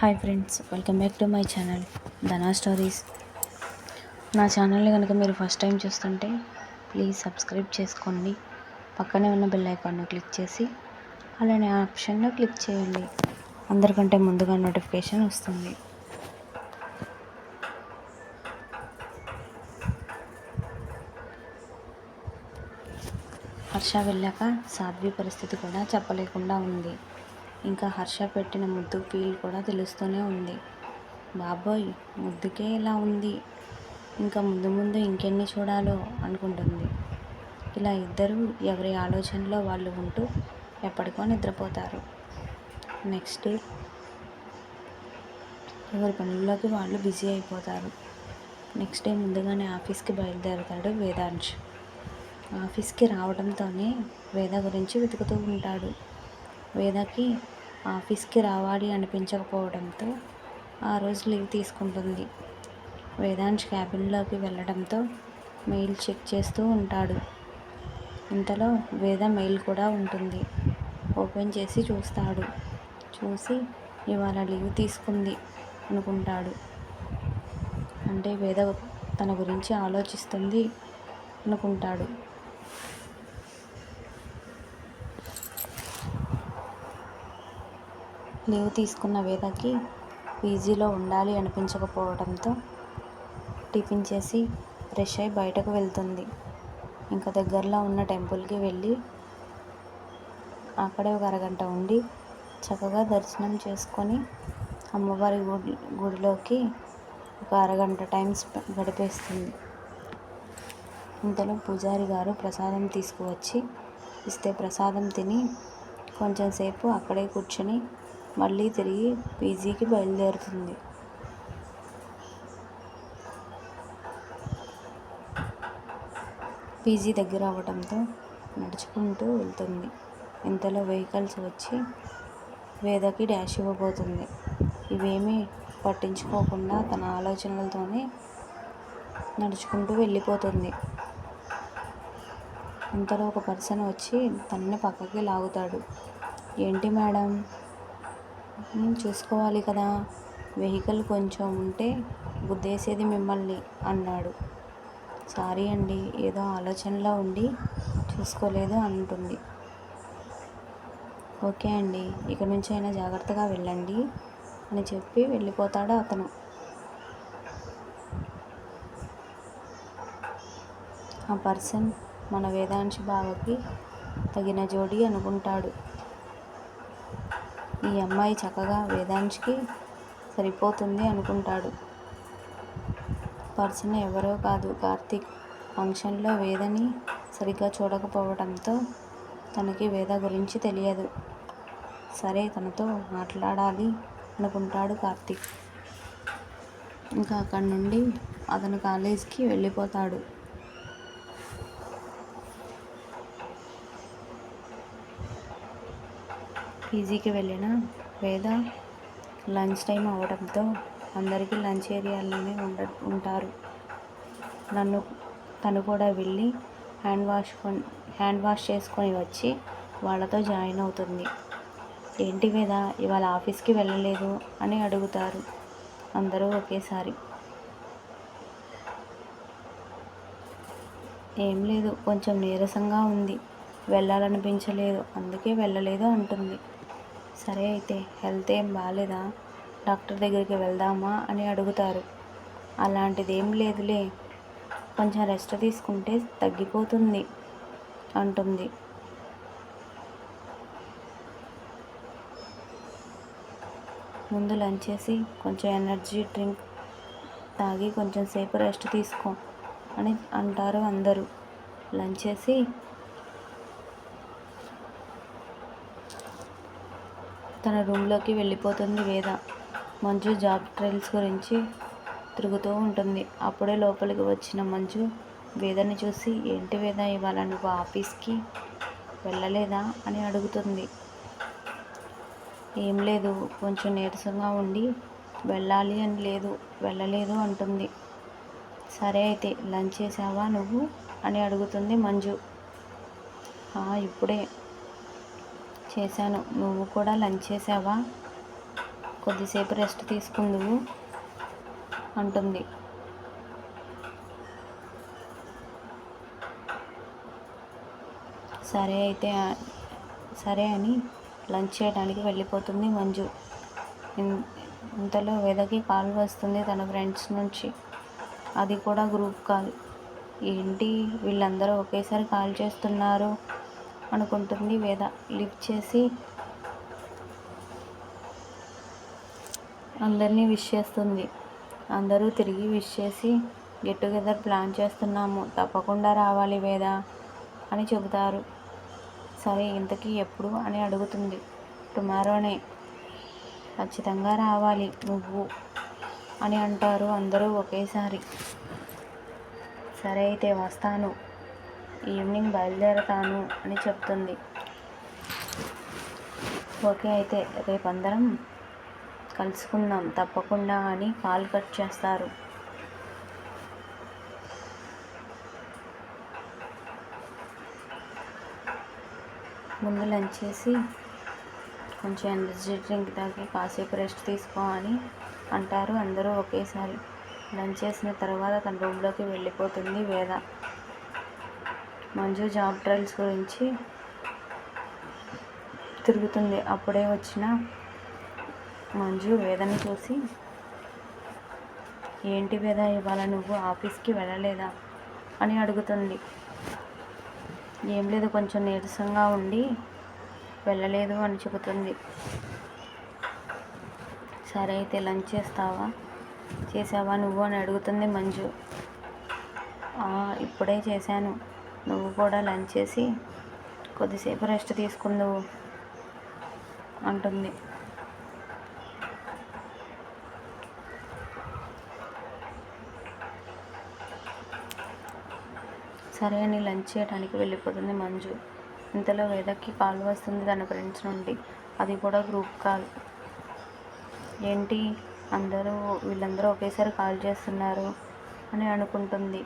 Hi friends welcome back to my channel Dhana stories. నా ఛానల్ని కనుక మీరు ఫస్ట్ టైం చూస్తుంటే ప్లీజ్ సబ్స్క్రైబ్ చేసుకోండి. పక్కనే ఉన్న బెల్ ఐకాన్ను క్లిక్ చేసి అలానే ఆప్షన్లో క్లిక్ చేయండి. అందరికంటే ముందుగా నోటిఫికేషన్ వస్తుంది. హర్ష వెళ్ళాక సాధ్వి పరిస్థితి కూడా చెప్పలేకుండా ఉంది. ఇంకా హర్ష పెట్టిన ముద్దు ఫీల్ కూడా తెలుస్తూనే ఉంది. బాబోయ్ ముద్దుకే ఇలా ఉంది. ఇంకా ముందు ముందు ఇంకెన్ని చూడాలో అనుకుంటుంది. ఇలా ఇద్దరూ ఎవరి ఆలోచనలో వాళ్ళు ఉంటూ ఎప్పటికో నిద్రపోతారు. నెక్స్ట్ డే ఎవరి పనుల్లోకి వాళ్ళు బిజీ అయిపోతారు. నెక్స్ట్ డే ముందుగానే ఆఫీస్కి బయలుదేరుతాడు వేదాంశ్. ఆఫీస్కి రావడంతోనే వేద గురించి వెతుకుతూ ఉంటాడు. వేదకి ఆఫీస్కి రావాలి అనిపించకపోవడంతో ఆ రోజు లీవ్ తీసుకుంటుంది. వేదాంశ్ క్యాబిన్లోకి వెళ్ళడంతో మెయిల్ చెక్ చేస్తూ ఉంటాడు. ఇంతలో వేద మెయిల్ కూడా ఉంటుంది. ఓపెన్ చేసి చూస్తాడు. చూసి ఇవాళ లీవ్ తీసుకుంది అనుకుంటాడు. అంటే వేద తన గురించి ఆలోచిస్తుంది అనుకుంటాడు. లీవ్ తీసుకున్న వేదకి పీజీలో ఉండాలి అనిపించకపోవడంతో టిఫిన్ చేసి ఫ్రెష్ అయి బయటకు వెళ్తుంది. ఇంకా దగ్గరలో ఉన్న టెంపుల్కి వెళ్ళి అక్కడే ఒక అరగంట ఉండి చక్కగా దర్శనం చేసుకొని అమ్మవారి గుడి గుడిలోకి ఒక అరగంట టైం గడిపేస్తుంది. ఇంతలో పూజారి గారు ప్రసాదం తీసుకువచ్చి ఇస్తే ప్రసాదం తిని కొంచెం సేపు అక్కడే కూర్చొని మళ్ళీ తిరిగి పీజీకి బయలుదేరుతుంది. పీజీ దగ్గర అవ్వడంతో నడుచుకుంటూ వెళ్తుంది. ఇంతలో వెహికల్స్ వచ్చి వేదకి డాష్ ఇవ్వబోతుంది. ఇవేమీ పట్టించుకోకుండా తన ఆలోచనలతోనే నడుచుకుంటూ వెళ్ళిపోతుంది. ఇంతలో ఒక పర్సన్ వచ్చి తనని పక్కకి లాగుతాడు. ఏంటి మేడం? చూసుకోవాలి కదా? వెహికల్ కొంచెం ఉంటే గుద్దేసేది మిమ్మల్ని అన్నాడు. సారీ అండి ఏదో ఆలోచనలో ఉండి చూసుకోలేదు అంటుంది. ఓకే అండి ఇక నుంచి అయినా జాగ్రత్తగా వెళ్ళండి అని చెప్పి వెళ్ళిపోతాడు అతను. ఆ పర్సన్ మన వేదాంశ బావకి తగిన జోడి అనుకుంటాడు. ఈ అమ్మాయి చక్కగా వేదాంశ్కి సరిపోతుంది అనుకుంటాడు. పర్సన్ ఎవరో కాదు. కార్తీక్ ఫంక్షన్లో వేదని సరిగ్గా చూడకపోవడంతో తనకి వేద గురించి తెలియదు. సరే తనతో మాట్లాడాలి అనుకుంటాడు కార్తీక్. ఇంకా అక్కడి నుండి అతను కాలేజీకి వెళ్ళిపోతాడు. పీజీకి వెళ్ళిన వేద లంచ్ టైం అవడంతో అందరికీ లంచ్ ఏరియాలోనే ఉండ ఉంటారు. నన్ను తను కూడా వెళ్ళి హ్యాండ్ వాష్ హ్యాండ్ వాష్ చేసుకొని వచ్చి వాళ్ళతో జాయిన్ అవుతుంది. ఏంటి మీద ఇవాళ ఆఫీస్కి వెళ్ళలేదు? అని అడుగుతారు అందరూ ఒకేసారి. ఏం లేదు కొంచెం నీరసంగా ఉంది. వెళ్ళాలనిపించలేదు అందుకే వెళ్ళలేదు అంటుంది. సరే అయితే హెల్త్ ఏం బాగాలేదా డాక్టర్ దగ్గరికి వెళ్దామా? అని అడుగుతారు. అలాంటిది ఏం లేదులే. కొంచెం రెస్ట్ తీసుకుంటే తగ్గిపోతుంది అంటుంది. ముందు లంచ్ చేసి కొంచెం ఎనర్జీ డ్రింక్ తాగి కొంచెం సేపు రెస్ట్ తీసుకో అని అంటారు అందరూ. లంచ్ చేసి తన రూమ్లోకి వెళ్ళిపోతుంది వేద. మంజు జాబ్ ట్రైల్స్ గురించి తిరుగుతూ ఉంటుంది. అప్పుడే లోపలికి వచ్చిన మంజు వేదని చూసి ఏంటి వేద ఇవాళ నువ్వు ఆఫీస్కి వెళ్ళలేదా? అని అడుగుతుంది. ఏం లేదు కొంచెం నీరసంగా ఉండి వెళ్ళాలి అని లేదు వెళ్ళలేదు అంటుంది. సరే అయితే లంచ్ చేసావా నువ్వు? అని అడుగుతుంది మంజు. ఇప్పుడే. చేశాను. నువ్వు కూడా లంచ్ చేసావా? కొద్దిసేపు రెస్ట్ తీసుకుందువు అంటుంది. సరే అయితే సరే అని లంచ్ చేయడానికి వెళ్ళిపోతుంది మంజు. ఇంతలో వెదకి కాల్ వస్తుంది తన ఫ్రెండ్స్ నుంచి. అది కూడా గ్రూప్ కాల్. ఏంటి వీళ్ళందరూ ఒకేసారి కాల్ చేస్తున్నారు? అనుకుంటుంది. వేద లిఫ్ట్ చేసి అందరినీ విష్ చేస్తుంది. అందరూ తిరిగి విష్ చేసి గెట్ టుగెదర్ ప్లాన్ చేస్తున్నాము. తప్పకుండా రావాలి వేద అని చెబుతారు. సరే ఇంతకీ ఎప్పుడు అని అడుగుతుంది. టుమారోనే ఖచ్చితంగా రావాలి నువ్వు అని అంటారు అందరూ ఒకేసారి. సరే అయితే వస్తాను. ఈవినింగ్ బయలుదేరతాను అని చెప్తుంది. ఓకే అయితే రేపందరం కలుసుకుందాం తప్పకుండా అని కాల్ కట్ చేస్తారు. ముందు లంచ్ చేసి కొంచెం ఎనర్జీ డ్రింక్ తాగి కాసేపు రెస్ట్ తీసుకో అని అంటారు అందరూ ఒకేసారి. లంచ్ చేసిన తర్వాత తన రూమ్లోకి వెళ్ళిపోతుంది వేద. మంజు జాబ్ ట్రయల్స్ గురించి తిరుగుతుంది. అప్పుడే వచ్చిన మంజు వేదని చూసి ఏంటి వేద ఇవాళ నువ్వు ఆఫీస్కి వెళ్ళలేదా? అని అడుగుతుంది. ఏం లేదు కొంచెం నీరసంగా ఉండి వెళ్ళలేదు అని చెబుతుంది. సరే అయితే లంచ్ చేస్తావా? చేసావా నువ్వు? అని అడుగుతుంది మంజు. ఇప్పుడే చేశాను. నువ్వు కూడా లంచ్ చేసి కొద్దిసేపు రెస్ట్ తీసుకుందువు అంటుంది. సరే అని లంచ్ చేయడానికి వెళ్ళిపోతుంది మంజు. ఇంతలో వేదకి కాల్ వస్తుంది తన ఫ్రెండ్స్ నుండి. అది కూడా గ్రూప్ కాల్. ఏంటి? అందరూ వీళ్ళందరూ ఒకేసారి కాల్ చేస్తున్నారు అని అనుకుంటుంది.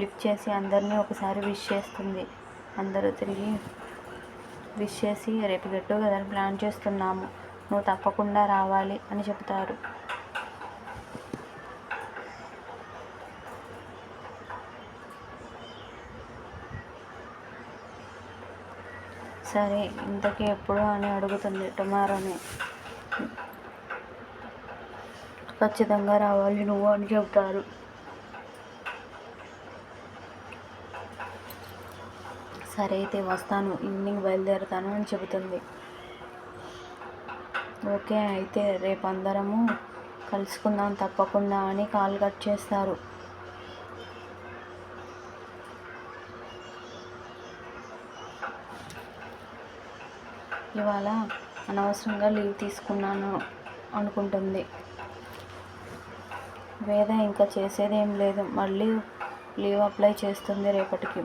లిఫ్ట్ చేసి అందరినీ ఒకసారి విష్ చేస్తుంది. అందరూ తిరిగి విష్ చేసి రేపు గెట్టు కదా ప్లాన్ చేస్తున్నాము. నువ్వు తప్పకుండా రావాలి అని చెప్తారు సరే ఇంతకీ ఎప్పుడు అని అడుగుతుంది టుమారోనే. ఖచ్చితంగా రావాలి నువ్వు అని చెప్తారు సరే అయితే వస్తాను. ఈవినింగ్ బయలుదేరుతాను అని చెబుతుంది. ఓకే అయితే రేపు అందరము కలుసుకుందాం తప్పకుండా అని కాల్ కట్ చేస్తారు. ఇవాళ అనవసరంగా లీవ్ తీసుకున్నాను అనుకుంటుంది. వేద ఇంకా చేసేదేం లేదు. మళ్ళీ లీవ్ అప్లై చేస్తుంది రేపటికి.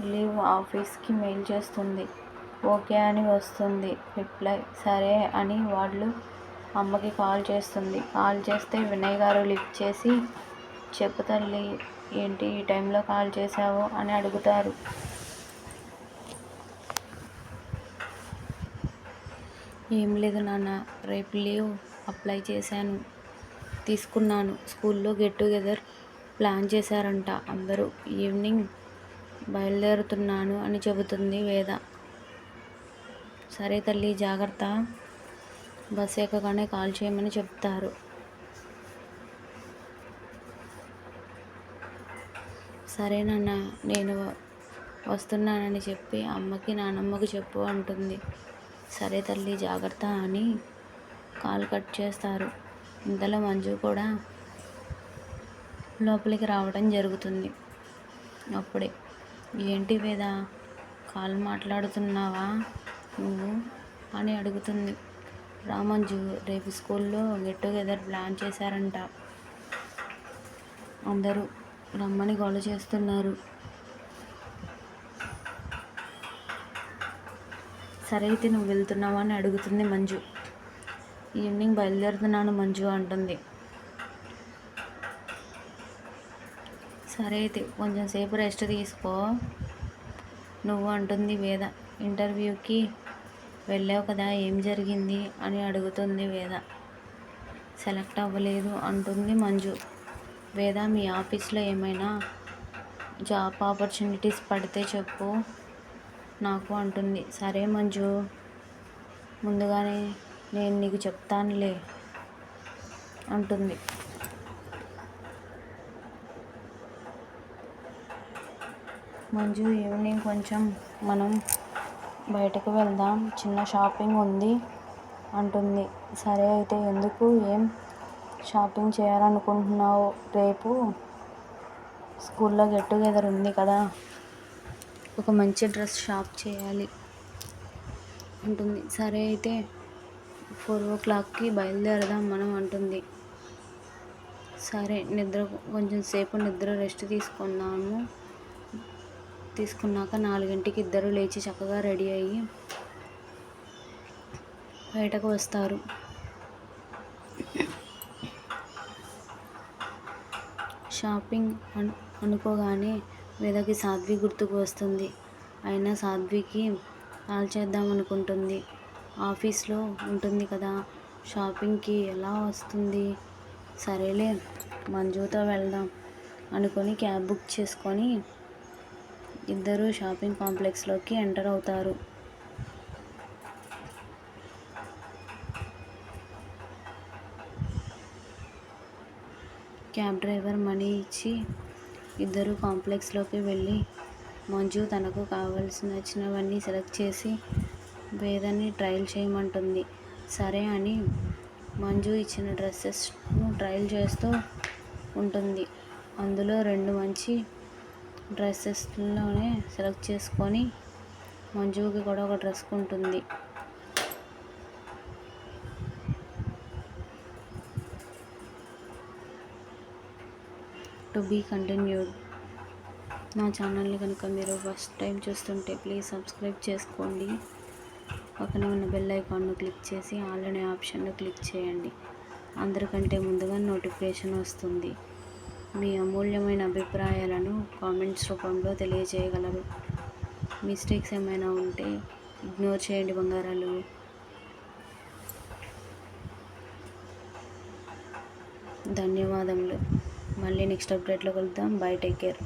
లీవ్ ఆఫీస్కి మెయిల్ చేస్తుంది. ఓకే అని వస్తుంది. రిప్లై సరే అని వాళ్ళు అమ్మకి కాల్ చేస్తుంది. కాల్ చేస్తే వినయ్ గారు లిఫ్ట్ చేసి చెప్పు తల్లి ఏంటి ఈ టైంలో కాల్ చేశావు? అని అడుగుతారు. ఏం లేదు నాన్న రేపు లీవ్ అప్లై చేశాను. తీసుకున్నాను. స్కూల్లో గెట్ టుగెదర్ ప్లాన్ చేశారంట అందరూ. ఈవినింగ్ బయలుదేరుతున్నాను అని చెబుతుంది వేద. సరే తల్లి జాగ్రత్త. బస్ ఎక్కగానే కాల్ చేయమని చెప్తారు. సరే నాన్న నేను వస్తున్నానని చెప్పి అమ్మకి నానమ్మకి చెప్పు అంటుంది. సరే తల్లి జాగ్రత్త అని కాల్ కట్ చేస్తారు. ఇంతలో మంజు కూడా లోపలికి రావడం జరుగుతుంది. అప్పుడే ఏంటి వేద? కాల్ మాట్లాడుతున్నావా నువ్వు? అని అడుగుతుంది. రా మంజు రేపు స్కూల్లో గెట్ టుగెదర్ ప్లాన్ చేశారంట. అందరూ రమ్మని గోల చేస్తున్నారు. సరే అయితే నువ్వు వెళ్తున్నావా అని అడుగుతుంది మంజు. ఈవినింగ్ బయలుదేరుతున్నాను మంజు అంటుంది. సరే అయితే కొంచెం సేపు రెస్ట్ తీసుకో. నువ్వు అంటుంది వేద. ఇంటర్వ్యూకి వెళ్ళావు కదా ఏం జరిగింది అని అడుగుతుంది వేద. సెలెక్ట్ అవ్వలేదు అంటుంది మంజు. వేద మీ ఆఫీస్లో ఏమైనా జాబ్ ఆపర్చునిటీస్ పడితే చెప్పు నాకు అంటుంది. సరే మంజు ముందుగానే నేను నీకు చెప్తానులే అంటుంది. మంజు ఈవినింగ్ కొంచెం మనం బయటకు వెళ్దాం. చిన్న షాపింగ్ ఉంది అంటుంది. సరే అయితే ఎందుకు? ఏం షాపింగ్ చేయాలనుకుంటున్నావు? రేపు స్కూల్లో గెట్ టుగెదర్ ఉంది కదా. ఒక మంచి డ్రెస్ షాప్ చేయాలి అంటుంది. సరే అయితే ఫోర్ ఓ క్లాక్కి బయలుదేరదాం మనం అంటుంది. సరే నిద్ర కొంచెం సేపు నిద్ర రెస్ట్ తీసుకుందాము. తీసుకున్నాక నాలుగింటికి ఇద్దరు లేచి చక్కగా రెడీ అయ్యి బయటకు వస్తారు. షాపింగ్ అను అనుకోగానే వేదకి సాధ్వి గుర్తుకు వస్తుంది. అయినా సాధ్వికి కాల్ చేద్దాం అనుకుంటుంది. ఆఫీస్లో ఉంటుంది కదా షాపింగ్కి ఎలా వస్తుంది? సరేలే మంజుతో వెళ్దాం అనుకొని క్యాబ్ బుక్ చేసుకొని ఇద్దరు షాపింగ్ కాంప్లెక్స్లోకి ఎంటర్ అవుతారు. క్యాబ్ డ్రైవర్ మనీ ఇచ్చి ఇద్దరు కాంప్లెక్స్లోకి వెళ్ళి మంజు తనకు కావాల్సిన వచ్చినవన్నీ సెలెక్ట్ చేసి వేదని ట్రయల్ చేయమంటుంది. సరే అని మంజు ఇచ్చిన డ్రెస్సెస్ను ట్రయల్ చేస్తూ ఉంటుంది. అందులో రెండు మంచి డ్రెస్సెస్లోనే సెలెక్ట్ చేసుకొని మంజుకి కూడా ఒక డ్రెస్ ఉంటుంది. To be continued. నా ఛానల్ని కనుక మీరు ఫస్ట్ టైం చూస్తుంటే ప్లీజ్ సబ్స్క్రైబ్ చేసుకోండి. పక్కన ఉన్న బెల్ ఐకాన్ను క్లిక్ చేసి ఆల్ అనే ఆప్షన్ను క్లిక్ చేయండి. అందరికంటే ముందుగా నోటిఫికేషన్ వస్తుంది. మీ అమూల్యమైన అభిప్రాయాలను కామెంట్స్ రూపంలో తెలియజేయగలరు. మిస్టేక్స్ ఏమైనా ఉంటే ఇగ్నోర్ చేయండి బంగారాలు. ధన్యవాదములు. మళ్ళీ నెక్స్ట్ అప్డేట్లో కలుద్దాం. Bye take care.